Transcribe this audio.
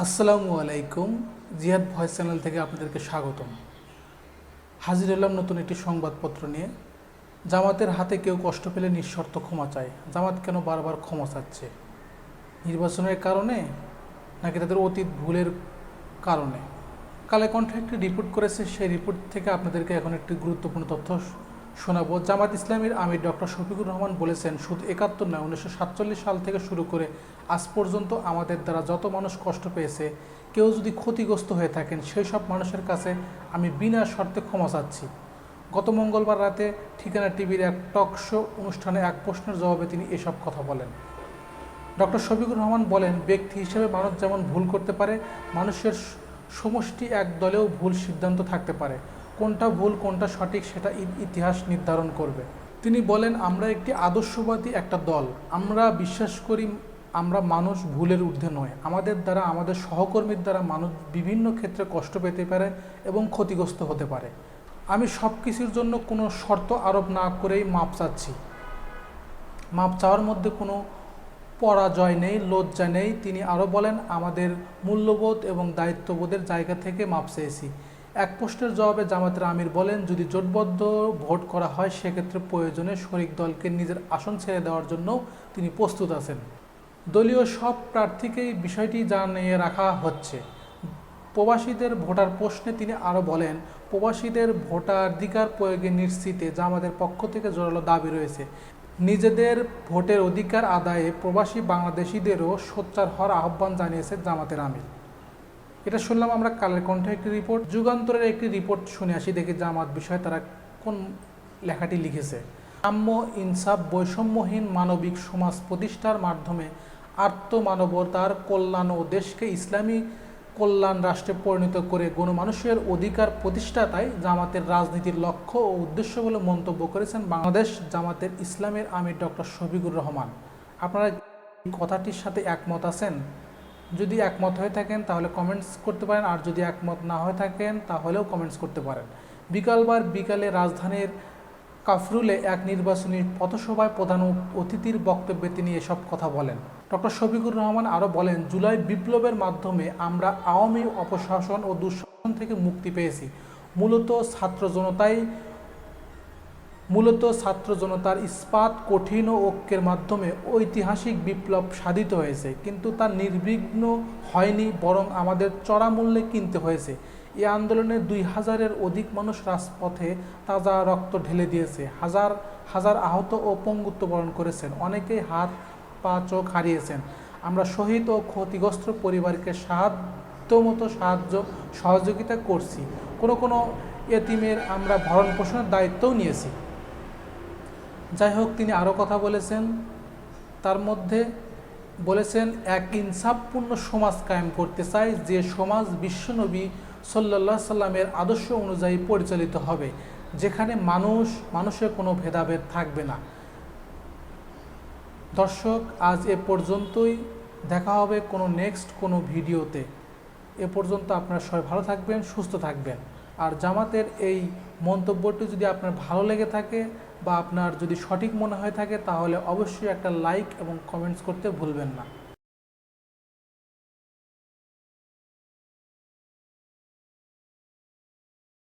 আসসালামু আলাইকুম, জিহাদ ভয়েস চ্যানেল থেকে আপনাদেরকে স্বাগতম। হাজির হলাম নতুন একটি সংবাদপত্র নিয়ে। জামাতের হাতে কেউ কষ্ট পেলে নিঃশর্ত ক্ষমা চায়। জামাত কেন বারবার ক্ষমা চাচ্ছে? নির্বাচনের কারণে নাকি তাদের অতীত ভুলের কারণে? কালে কণ্ঠে একটি রিপোর্ট করেছে, সেই রিপোর্ট থেকে আপনাদেরকে এখন একটি গুরুত্বপূর্ণ তথ্য শোনাবো, জামাত ইসলামীর আমির ডক্টর শফিকুর রহমান বলেছেন শুধু একাত্তর নয়, উনিশশো সাল থেকে শুরু করে আজ পর্যন্ত আমাদের দ্বারা যত মানুষ কষ্ট পেয়েছে, কেউ যদি ক্ষতিগ্রস্ত হয়ে থাকেন, সেই সব মানুষের কাছে আমি বিনা শর্তে ক্ষমা চাচ্ছি। গত মঙ্গলবার রাতে ঠিকানা টিভির এক টক শো অনুষ্ঠানে এক প্রশ্নের জবাবে তিনি এসব কথা বলেন। ডক্টর শফিকুর রহমান বলেন, ব্যক্তি হিসেবে মানুষ যেমন ভুল করতে পারে, মানুষের সমষ্টি এক দলেও ভুল সিদ্ধান্ত থাকতে পারে। কোনটা ভুল, কোনটা সঠিক সেটা ইতিহাস নির্ধারণ করবে। তিনি বলেন, আমরা একটি আদর্শবাদী একটা দল। আমরা বিশ্বাস করি আমরা মানুষ ভুলের ঊর্ধ্বে নয়। আমাদের দ্বারা, আমাদের সহকর্মীর দ্বারা মানুষ বিভিন্ন ক্ষেত্রে কষ্ট পেতে পারে এবং ক্ষতিগ্রস্ত হতে পারে। আমি সব কিছুর জন্য কোনো শর্ত আরোপ না করেই মাপ চাচ্ছি। মাপ চাওয়ার মধ্যে কোনো পরাজয় নেই, লজ্জা নেই। তিনি আরও বলেন, আমাদের মূল্যবোধ এবং দায়িত্ববোধের জায়গা থেকে মাপ চেয়েছি। এক প্রশ্নের জবাবে জামাতের আমির বলেন, যদি জোটবদ্ধ ভোট করা হয়, সেক্ষেত্রে প্রয়োজনে শরিক দলকে নিজের আসন ছেড়ে দেওয়ার জন্য তিনি প্রস্তুত আছেন। দলীয় সব প্রার্থীকেই বিষয়টি জানিয়ে রাখা হচ্ছে। প্রবাসীদের ভোটার প্রশ্নে তিনি আরও বলেন, প্রবাসীদের ভোটাধিকার প্রয়োগে নিশ্চিতে জামাতের পক্ষ থেকে জোরালো দাবি রয়েছে। নিজেদের ভোটের অধিকার আদায়ে প্রবাসী বাংলাদেশিদেরও সোচ্চার হওয়ার আহ্বান জানিয়েছে জামাতের আমির। এটা শুনলাম আমরা কালের কণ্ঠে একটি রিপোর্ট যুগান্তরের একটি রিপোর্ট শুনে আসি, দেখি জামাত বিষয়ে তারা কোন লেখাটি লিখেছে। সাম্য, ইনসাফ, বৈষম্যহীন মানবিক সমাজ প্রতিষ্ঠার মাধ্যমে আত্মমানবতার কল্যাণ ও দেশকে ইসলামী কল্যাণ রাষ্ট্রে পরিণত করে গণমানুষের অধিকার প্রতিষ্ঠাতাই জামাতের রাজনীতির লক্ষ্য ও উদ্দেশ্য বলে মন্তব্য করেছেন বাংলাদেশ জামাতের ইসলামের আমির ডক্টর শফিকুর রহমান। আপনারা কথাটির সাথে একমত আছেন? যদি একমত হয়ে থাকেন, তাহলে কমেন্টস করতে পারেন। আর যদি একমত না হয়ে থাকেন, তাহলেও কমেন্টস করতে পারেন। বিকালবার বিকালে রাজধানীর কাফরুলে এক নির্বাচনী পথসভায় প্রধান অতিথির বক্তব্যে তিনি এসব কথা বলেন। ডক্টর শফিকুর রহমান আরও বলেন, জুলাই বিপ্লবের মাধ্যমে আমরা আওয়ামী অপশাসন ও দুঃশাসন থেকে মুক্তি পেয়েছি। মূলত ছাত্র জনতাই মূলত ছাত্র জনতার ইস্পাত, কঠিন ও ঐক্যের মাধ্যমে ঐতিহাসিক বিপ্লব সাধিত হয়েছে। কিন্তু তা নির্বিঘ্ন হয়নি, বরং আমাদের চড়া মূল্যে কিনতে হয়েছে। এই আন্দোলনে দুই হাজারের অধিক মানুষ রাজপথে তাজা রক্ত ঢেলে দিয়েছে। হাজার হাজার আহত ও পঙ্গুত্ব বরণ করেছেন। অনেকেই হাত, পা, চোখ হারিয়েছেন। আমরা শহীদ ও ক্ষতিগ্রস্ত পরিবারকে সাহায্য সাধ্যমতো সাহায্য, সহযোগিতা করছি। কোনো কোনো এতিমের আমরা ভরণ পোষণের দায়িত্বও নিয়েছি। যাই হোক তিনি আরও কথা বলেছেন। তার মধ্যে বলেছেন, এক ইনসাফপূর্ণ সমাজ কায়েম করতে চাই, যে সমাজ বিশ্বনবী সাল্লাহ সাল্লামের আদর্শ অনুযায়ী পরিচালিত হবে, যেখানে মানুষ, মানুষের কোনো ভেদাভেদ থাকবে না। দর্শক, আজ এ পর্যন্তই। দেখা হবে কোনো নেক্সট কোনো ভিডিওতে। এ পর্যন্ত আপনারা সবাই ভালো থাকবেন, সুস্থ থাকবেন। আর জামাতের এই মন্তব্যটি যদি আপনার ভালো লেগে থাকে বা আপনার যদি সঠিক মনে হয়ে থাকে, তাহলে অবশ্যই একটা লাইক এবং কমেন্টস করতে ভুলবেন না।